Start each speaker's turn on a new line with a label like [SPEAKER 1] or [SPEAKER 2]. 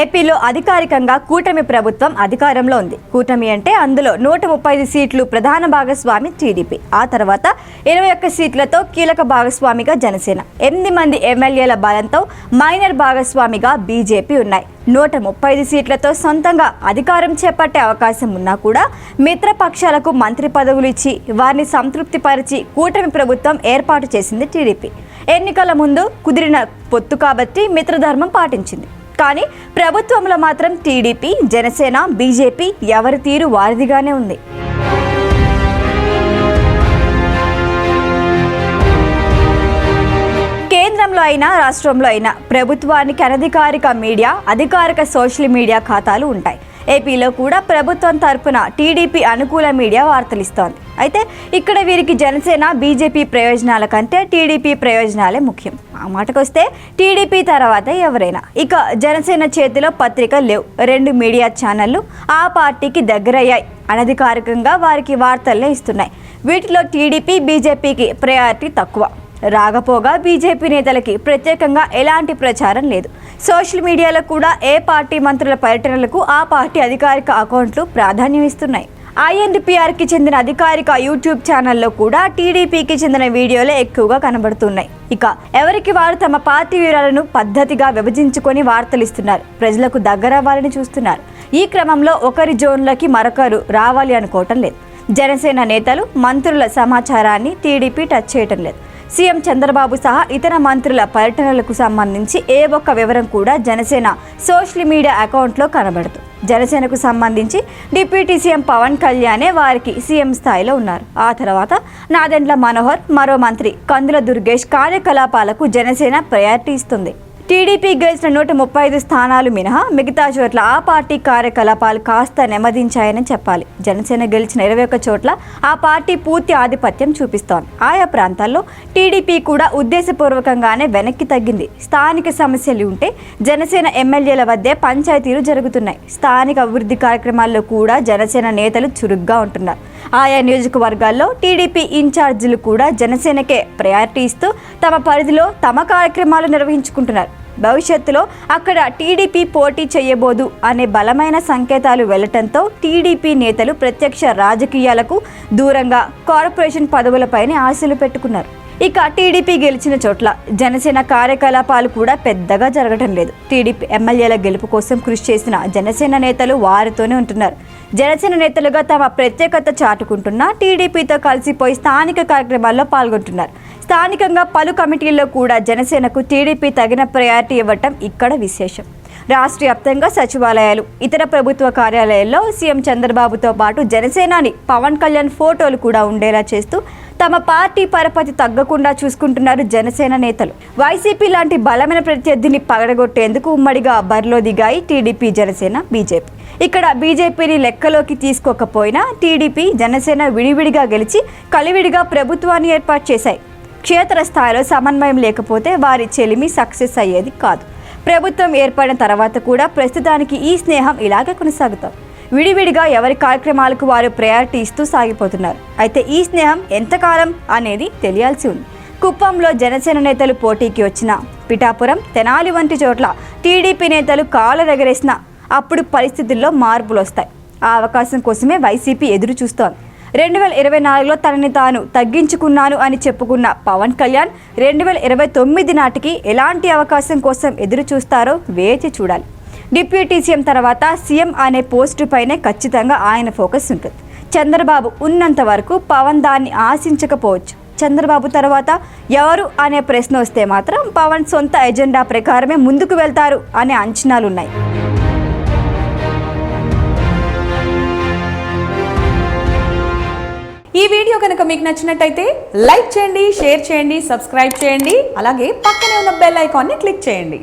[SPEAKER 1] ఏపీలో అధికారికంగా కూటమి ప్రభుత్వం అధికారంలో ఉంది. కూటమి అంటే అందులో నూట ముప్పై ఐదు సీట్లు ప్రధాన భాగస్వామి టీడీపీ. ఆ తర్వాత ఇరవై ఒక్క సీట్లతో కీలక భాగస్వామిగా జనసేన. ఎనిమిది మంది ఎమ్మెల్యేల బలంతో మైనర్ భాగస్వామిగా బీజేపీ ఉన్నాయి. నూట ముప్పై ఐదు సీట్లతో సొంతంగా అధికారం చేపట్టే అవకాశం ఉన్నా కూడా మిత్రపక్షాలకు మంత్రి పదవులు ఇచ్చి వారిని సంతృప్తిపరిచి కూటమి ప్రభుత్వం ఏర్పాటు చేసింది టీడీపీ. ఎన్నికల ముందు కుదిరిన పొత్తు కాబట్టి మిత్రధర్మం పాటించింది. కానీ ప్రభుత్వంలో మాత్రం టీడీపీ జనసేన బీజేపీ ఎవరి తీరు వారిదిగానే ఉంది. కేంద్రంలో అయినా రాష్ట్రంలో అయినా ప్రభుత్వానికి అనధికారిక మీడియా అధికారిక సోషల్ మీడియా ఖాతాలు ఉంటాయి. ఏపీలో కూడా ప్రభుత్వం తరపున టీడీపీ అనుకూల మీడియా వార్తలు ఇస్తోంది అయితే ఇక్కడ వీరికి జనసేన బీజేపీ ప్రయోజనాల కంటే టీడీపీ ప్రయోజనాలే ముఖ్యం. ఆ మాటకొస్తే టీడీపీ తర్వాత ఎవరైనా. ఇక జనసేన చేతిలో పత్రిక లేవు. రెండు మీడియా ఛానళ్ళు ఆ పార్టీకి దగ్గరయ్యాయి. అనధికారికంగా వారికి వార్తలే ఇస్తున్నాయి. వీటిలో టీడీపీ బీజేపీకి ప్రయారిటీ తక్కువ. రాకపోగా బీజేపీ నేతలకి ప్రత్యేకంగా ఎలాంటి ప్రచారం లేదు. సోషల్ మీడియాలో కూడా ఏ పార్టీ మంత్రుల పర్యటనలకు ఆ పార్టీ అధికారిక అకౌంట్లు ప్రాధాన్యం ఇస్తున్నాయి. ఐఎన్డిపిఆర్కి చెందిన అధికారిక యూట్యూబ్ ఛానల్లో కూడా టీడీపీకి చెందిన వీడియోలే ఎక్కువగా కనబడుతున్నాయి. ఇక ఎవరికి వారు తమ పార్టీ వివరాలను పద్ధతిగా విభజించుకొని వార్తలు ఇస్తున్నారు. ప్రజలకు దగ్గరవ్వాలని చూస్తున్నారు. ఈ క్రమంలో ఒకరి జోన్లోకి మరొకరు రావాలి అనుకోవటం లేదు. జనసేన నేతలు మంత్రుల సమాచారాన్ని టీడీపీ టచ్ చేయటం లేదు. సీఎం చంద్రబాబు సహా ఇతర మంత్రుల పర్యటనలకు సంబంధించి ఏ ఒక్క వివరం కూడా జనసేన సోషల్ మీడియా అకౌంట్లో కనబడదు. జనసేనకు సంబంధించి డిప్యూటీ సీఎం పవన్ కళ్యాణే వారికి సీఎం స్థాయిలో ఉన్నారు. ఆ తర్వాత నాదెండ్ల మనోహర్ మరో మంత్రి కందుల దుర్గేష్ కార్యకలాపాలకు జనసేన ప్రయారిటీ ఇస్తుంది. టీడీపీ గెలిచిన నూట ముప్పై ఐదు స్థానాలు మినహా మిగతా చోట్ల ఆ పార్టీ కార్యకలాపాలు కాస్త నెమ్మదించాయని చెప్పాలి. జనసేన గెలిచిన ఇరవై ఒక్క చోట్ల ఆ పార్టీ పూర్తి ఆధిపత్యం చూపిస్తోంది. ఆయా ప్రాంతాల్లో టీడీపీ కూడా ఉద్దేశపూర్వకంగానే వెనక్కి తగ్గింది. స్థానిక సమస్యలు ఉంటే జనసేన ఎమ్మెల్యేల వద్దే పంచాయతీలు జరుగుతున్నాయి. స్థానిక అభివృద్ధి కార్యక్రమాల్లో కూడా జనసేన నేతలు చురుగ్గా ఉంటున్నారు. ఆయా నియోజకవర్గాల్లో టీడీపీ ఇన్ఛార్జీలు కూడా జనసేనకే ప్రయారిటీ ఇస్తూ తమ పరిధిలో తమ కార్యక్రమాలు నిర్వహించుకుంటున్నారు. భవిష్యత్తులో అక్కడ టీడీపీ పోటీ చేయబోదు అనే బలమైన సంకేతాలు వెళ్ళటంతో టీడీపీ నేతలు ప్రత్యక్ష రాజకీయాలకు దూరంగా కార్పొరేషన్ పదవులపైనే ఆశలు పెట్టుకున్నారు. ఇక టీడీపీ గెలిచిన చోట్ల జనసేన కార్యకలాపాలు కూడా పెద్దగా జరగటం లేదు. టీడీపీ ఎమ్మెల్యేల గెలుపు కోసం కృషి చేసిన జనసేన నేతలు వారితోనే ఉంటున్నారు. జనసేన నేతలుగా తమ ప్రత్యేకత చాటుకుంటున్న టీడీపీతో కలిసిపోయి స్థానిక కార్యక్రమాల్లో పాల్గొంటున్నారు. స్థానికంగా పలు కమిటీల్లో కూడా జనసేనకు టీడీపీ తగిన ప్రయారిటీ ఇవ్వటం ఇక్కడ విశేషం. రాష్ట్ర వ్యాప్తంగా సచివాలయాలు ఇతర ప్రభుత్వ కార్యాలయాల్లో సీఎం చంద్రబాబుతో పాటు జనసేనాని పవన్ కళ్యాణ్ ఫోటోలు కూడా ఉండేలా చేస్తూ తమ పార్టీ పరపతి తగ్గకుండా చూసుకుంటున్నారు జనసేన నేతలు. వైసీపీ లాంటి బలమైన ప్రత్యర్థిని పగడగొట్టేందుకు ఉమ్మడిగా బరిలో దిగాయి టీడీపీ జనసేన బీజేపీ. ఇక్కడ బీజేపీని లెక్కలోకి తీసుకోకపోయినా టీడీపీ జనసేన విడివిడిగా గెలిచి కలివిడిగా ప్రభుత్వాన్ని ఏర్పాటు చేశాయి. క్షేత్రస్థాయిలో సమన్వయం లేకపోతే వారి చెలిమి సక్సెస్ అయ్యేది కాదు. ప్రభుత్వం ఏర్పడిన తర్వాత కూడా ప్రస్తుతానికి ఈ స్నేహం ఇలాగే కొనసాగుతాం విడివిడిగా ఎవరి కార్యక్రమాలకు వారు ప్రయారిటీ ఇస్తూ సాగిపోతున్నారు. అయితే ఈ స్నేహం ఎంతకాలం అనేది తెలియాల్సి ఉంది. కుప్పంలో జనసేన నేతలు పోటీకి వచ్చిన పిఠాపురం తెనాలి వంటి చోట్ల టీడీపీ నేతలు కాలరెగరేసిన అప్పుడు పరిస్థితుల్లో మార్పులు వస్తాయి. ఆ అవకాశం కోసమే వైసీపీ ఎదురు చూస్తోంది. రెండు వేల ఇరవై నాలుగులో తనని తాను తగ్గించుకున్నాను అని చెప్పుకున్న పవన్ కళ్యాణ్ రెండు వేల ఇరవై తొమ్మిది నాటికి ఎలాంటి అవకాశం కోసం ఎదురు చూస్తారో వేచి చూడాలి. డిప్యూటీ సీఎం తర్వాత సీఎం అనే పోస్టు పైనే ఖచ్చితంగా ఆయన ఫోకస్ ఉంటుంది. చంద్రబాబు ఉన్నంత వరకు పవన్ దాన్ని ఆశించకపోవచ్చు. చంద్రబాబు తర్వాత ఎవరు అనే ప్రశ్న వస్తే మాత్రం పవన్ సొంత ఎజెండా ప్రకారమే ముందుకు వెళ్తారు అనే అంచనాలున్నాయి.
[SPEAKER 2] ఈ వీడియో కనుక మీకు నచ్చినట్టయితే లైక్ చేయండి షేర్ చేయండి సబ్స్క్రైబ్ చేయండి అలాగే పక్కనే ఉన్న బెల్ ఐకాన్ని క్లిక్ చేయండి.